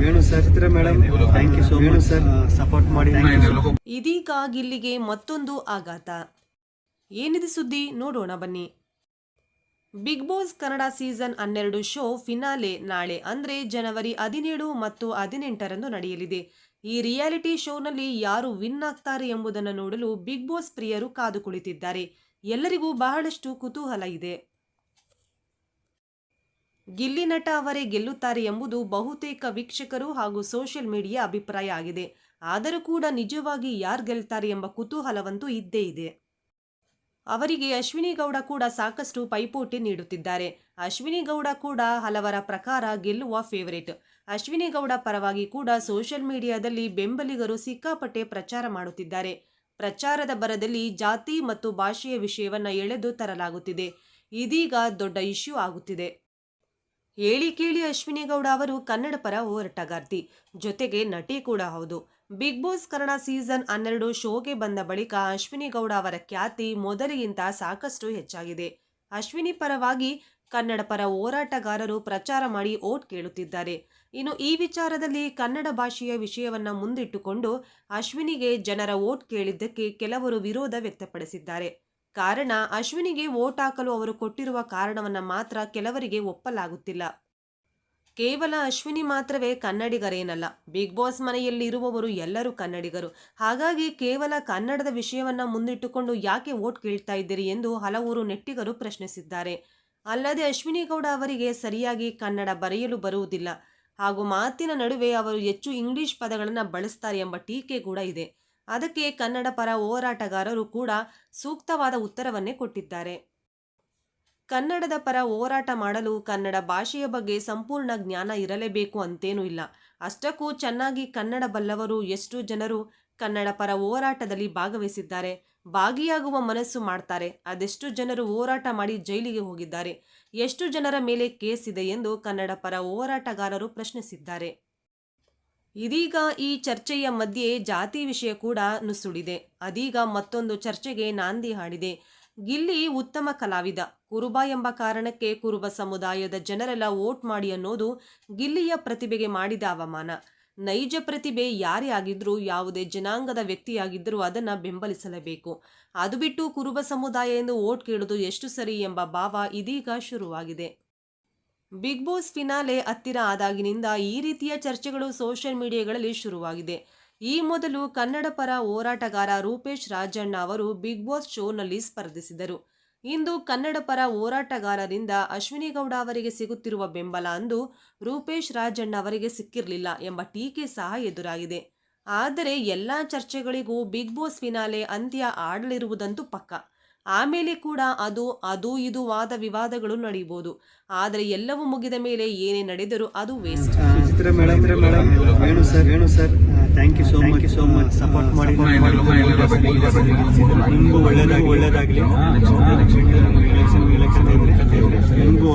Venu sir Chitra madam thank you so much sir support ಮಾಡಿ. ಇದೀಗ ಗಿಲ್ಲಿಗೆ ಮತ್ತೊಂದು ಆಘಾತ. ಏನಿದೆ ಸುದ್ದಿ? ನೋಡೋಣ ಬನ್ನಿ. ಬಿಗ್ ಬಾಸ್ ಕನ್ನಡ ಸೀಸನ್ ಹನ್ನೆರಡು ಶೋ ಫಿನಾಲೆ ನಾಳೆ ಅಂದ್ರೆ ಜನವರಿ ಹದಿನೇಳು ಮತ್ತು ಹದಿನೆಂಟರಂದು ನಡೆಯಲಿದೆ. ಈ ರಿಯಾಲಿಟಿ ಶೋನಲ್ಲಿ ಯಾರು ವಿನ್ ಆಗ್ತಾರೆ ಎಂಬುದನ್ನು ನೋಡಲು ಬಿಗ್ ಬಾಸ್ ಪ್ರಿಯರು ಕಾದು ಕುಳಿತಿದ್ದಾರೆ. ಎಲ್ಲರಿಗೂ ಬಹಳಷ್ಟು ಕುತೂಹಲ ಇದೆ. ಗಿಲ್ಲಿ ನಟ ಅವರೇ ಗೆಲ್ಲುತ್ತಾರೆ ಎಂಬುದು ಬಹುತೇಕ ವೀಕ್ಷಕರು ಹಾಗೂ ಸೋಷಿಯಲ್ ಮೀಡಿಯಾ ಅಭಿಪ್ರಾಯ ಆಗಿದೆ. ಆದರೂ ಕೂಡ ನಿಜವಾಗಿ ಯಾರು ಗೆಲ್ತಾರೆ ಎಂಬ ಕುತೂಹಲವಂತೂ ಇದ್ದೇ ಇದೆ. ಅವರಿಗೆ ಅಶ್ವಿನಿ ಗೌಡ ಕೂಡ ಸಾಕಷ್ಟು ಪೈಪೋಟಿ ನೀಡುತ್ತಿದ್ದಾರೆ. ಅಶ್ವಿನಿ ಗೌಡ ಕೂಡ ಹಲವರ ಪ್ರಕಾರ ಗೆಲ್ಲುವ ಫೇವರೇಟ್ ಅಶ್ವಿನಿ ಗೌಡ ಪರವಾಗಿ ಕೂಡ ಸೋಷಿಯಲ್ ಮೀಡಿಯಾದಲ್ಲಿ ಬೆಂಬಲಿಗರು ಸಿಕ್ಕಾಪಟ್ಟೆ ಪ್ರಚಾರ ಮಾಡುತ್ತಿದ್ದಾರೆ. ಪ್ರಚಾರದ ಬರದಲ್ಲಿ ಜಾತಿ ಮತ್ತು ಭಾಷೆಯ ವಿಷಯವನ್ನು ಎಳೆದು ತರಲಾಗುತ್ತಿದೆ. ಇದೀಗ ದೊಡ್ಡ ಇಶ್ಯೂ ಆಗುತ್ತಿದೆ. ಹೇಳಿ ಕೇಳಿ ಅಶ್ವಿನಿ ಗೌಡ ಅವರು ಕನ್ನಡ ಪರ ಹೋರಾಟಗಾರ್ತಿ. ಜೊತೆಗೆ ನಟಿ ಕೂಡ ಹೌದು. ಬಿಗ್ ಬಾಸ್ ಕನ್ನಡ ಸೀಸನ್ ಹನ್ನೆರಡು ಶೋಗೆ ಬಂದ ಬಳಿಕ ಅಶ್ವಿನಿ ಗೌಡ ಅವರ ಖ್ಯಾತಿ ಮೊದಲಿಗಿಂತ ಸಾಕಷ್ಟು ಹೆಚ್ಚಾಗಿದೆ. ಅಶ್ವಿನಿ ಪರವಾಗಿ ಕನ್ನಡ ಪರ ಹೋರಾಟಗಾರರು ಪ್ರಚಾರ ಮಾಡಿ ಓಟ್ ಕೇಳುತ್ತಿದ್ದಾರೆ. ಇನ್ನು ಈ ವಿಚಾರದಲ್ಲಿ ಕನ್ನಡ ಭಾಷೆಯ ವಿಷಯವನ್ನ ಮುಂದಿಟ್ಟುಕೊಂಡು ಅಶ್ವಿನಿಗೆ ಜನರ ಓಟ್ ಕೇಳಿದ್ದಕ್ಕೆ ಕೆಲವರು ವಿರೋಧ ವ್ಯಕ್ತಪಡಿಸಿದ್ದಾರೆ. ಕಾರಣ ಅಶ್ವಿನಿಗೆ ವೋಟ್ ಹಾಕಲು ಅವರು ಕೊಟ್ಟಿರುವ ಕಾರಣವನ್ನ ಮಾತ್ರ ಕೆಲವರಿಗೆ ಒಪ್ಪಲಾಗುತ್ತಿಲ್ಲ. ಕೇವಲ ಅಶ್ವಿನಿ ಮಾತ್ರವೇ ಕನ್ನಡಿಗರೇನಲ್ಲ. ಬಿಗ್ ಬಾಸ್ ಮನೆಯಲ್ಲಿ ಇರುವವರು ಎಲ್ಲರೂ ಕನ್ನಡಿಗರು. ಹಾಗಾಗಿ ಕೇವಲ ಕನ್ನಡದ ವಿಷಯವನ್ನ ಮುಂದಿಟ್ಟುಕೊಂಡು ಯಾಕೆ ವೋಟ್ ಕೇಳ್ತಾ ಇದ್ದೀರಿ ಎಂದು ಹಲವರು ನೆಟ್ಟಿಗರು ಪ್ರಶ್ನಿಸಿದ್ದಾರೆ. ಅಲ್ಲದೆ ಅಶ್ವಿನಿ ಗೌಡ ಅವರಿಗೆ ಸರಿಯಾಗಿ ಕನ್ನಡ ಬರೆಯಲು ಬರುವುದಿಲ್ಲ. ಹಾಗೂ ಮಾತಿನ ನಡುವೆ ಅವರು ಹೆಚ್ಚು ಇಂಗ್ಲಿಷ್ ಪದಗಳನ್ನು ಬಳಸ್ತಾರೆ ಎಂಬ ಟೀಕೆ ಕೂಡ ಇದೆ. ಅದಕ್ಕೆ ಕನ್ನಡ ಪರ ಹೋರಾಟಗಾರರು ಕೂಡ ಸೂಕ್ತವಾದ ಉತ್ತರವನ್ನೇ ಕೊಟ್ಟಿದ್ದಾರೆ. ಕನ್ನಡದ ಪರ ಹೋರಾಟ ಮಾಡಲು ಕನ್ನಡ ಭಾಷೆಯ ಬಗ್ಗೆ ಸಂಪೂರ್ಣ ಜ್ಞಾನ ಇರಲೇಬೇಕು ಅಂತೇನೂ ಇಲ್ಲ. ಅಷ್ಟಕ್ಕೂ ಚೆನ್ನಾಗಿ ಕನ್ನಡ ಬಲ್ಲವರು ಎಷ್ಟು ಜನರು ಕನ್ನಡ ಪರ ಹೋರಾಟದಲ್ಲಿ ಭಾಗವಹಿಸಿದ್ದಾರೆ. ಭಾಗಿಯಾಗುವ ಮನಸ್ಸು ಮಾಡ್ತಾರೆ. ಅದೆಷ್ಟು ಜನರು ಹೋರಾಟ ಮಾಡಿ ಜೈಲಿಗೆ ಹೋಗಿದ್ದಾರೆ. ಎಷ್ಟು ಜನರ ಮೇಲೆ ಕೇಸ್ ಇದೆ ಎಂದು ಕನ್ನಡ ಪರ ಹೋರಾಟಗಾರರು ಪ್ರಶ್ನಿಸಿದ್ದಾರೆ. ಇದೀಗ ಈ ಚರ್ಚೆಯ ಮಧ್ಯೆ ಜಾತಿ ವಿಷಯ ಕೂಡ ನುಸುಳಿದೆ ಅದೀಗ ಮತ್ತೊಂದು ಚರ್ಚೆಗೆ ನಾಂದಿ ಹಾಡಿದೆ. ಗಿಲ್ಲಿ ಉತ್ತಮ ಕಲಾವಿದ. ಕುರುಬ ಎಂಬ ಕಾರಣಕ್ಕೆ ಕುರುಬ ಸಮುದಾಯದ ಜನರೆಲ್ಲ ವೋಟ್ ಮಾಡಿ ಅನ್ನೋದು ಗಿಲ್ಲಿಯ ಪ್ರತಿಭೆಗೆ ಮಾಡಿದ ಅವಮಾನ. ನೈಜ ಪ್ರತಿಭೆ ಯಾರೇ ಆಗಿದ್ರೂ ಯಾವುದೇ ಜನಾಂಗದ ವ್ಯಕ್ತಿಯಾಗಿದ್ದರೂ ಅದನ್ನು ಬೆಂಬಲಿಸಲೇಬೇಕು. ಅದು ಬಿಟ್ಟು ಕುರುಬ ಸಮುದಾಯ ಎಂದು ವೋಟ್ ಕೇಳೋದು ಎಷ್ಟು ಸರಿ ಎಂಬ ಭಾವ ಇದೀಗ ಶುರುವಾಗಿದೆ. ಬಿಗ್ ಬಾಸ್ ಫಿನಾಲೆ ಹತ್ತಿರ ಆದಾಗಿನಿಂದ ಈ ರೀತಿಯ ಚರ್ಚೆಗಳು ಸೋಷಿಯಲ್ ಮೀಡಿಯಾಗಳಲ್ಲಿ ಶುರುವಾಗಿದೆ. ಈ ಮೊದಲು ಕನ್ನಡ ಪರ ಹೋರಾಟಗಾರ ರೂಪೇಶ್ ರಾಜಣ್ಣ ಅವರು ಬಿಗ್ ಬಾಸ್ ಶೋನಲ್ಲಿ ಸ್ಪರ್ಧಿಸಿದರು. ಇಂದು ಕನ್ನಡ ಪರ ಹೋರಾಟಗಾರರಿಂದ ಅಶ್ವಿನಿ ಗೌಡ ಅವರಿಗೆ ಸಿಗುತ್ತಿರುವ ಬೆಂಬಲ ಅಂದು ರೂಪೇಶ್ ರಾಜಣ್ಣ ಅವರಿಗೆ ಸಿಕ್ಕಿರಲಿಲ್ಲ ಎಂಬ ಟೀಕೆ ಸಹ ಎದುರಾಗಿದೆ. ಆದರೆ ಎಲ್ಲ ಚರ್ಚೆಗಳಿಗೂ ಬಿಗ್ ಬಾಸ್ ಫಿನಾಲೆ ಅಂತ್ಯ ಆಡಲಿರುವುದಂತೂ ಪಕ್ಕ. ಆಮೇಲೆ ಕೂಡ ಅದು ಅದು ಇದು ವಾದ ವಿವಾದಗಳು ನಡೆಯಬಹುದು ಆದರೆ ಎಲ್ಲವೂ ಮುಗಿದ ಮೇಲೆ ಏನೇ ನಡೆದರೂ ಅದು waste thank you so much so much support ಮಾಡಿ ನಿಮಗೂ ಒಳ್ಳೇದಾಗಿ ಒಳ್ಳೇದಾಗಲಿ ಎಲೆಕ್ಷನ್ ಎಲೆಕ್ಷನ್ ನಿಮಗೂ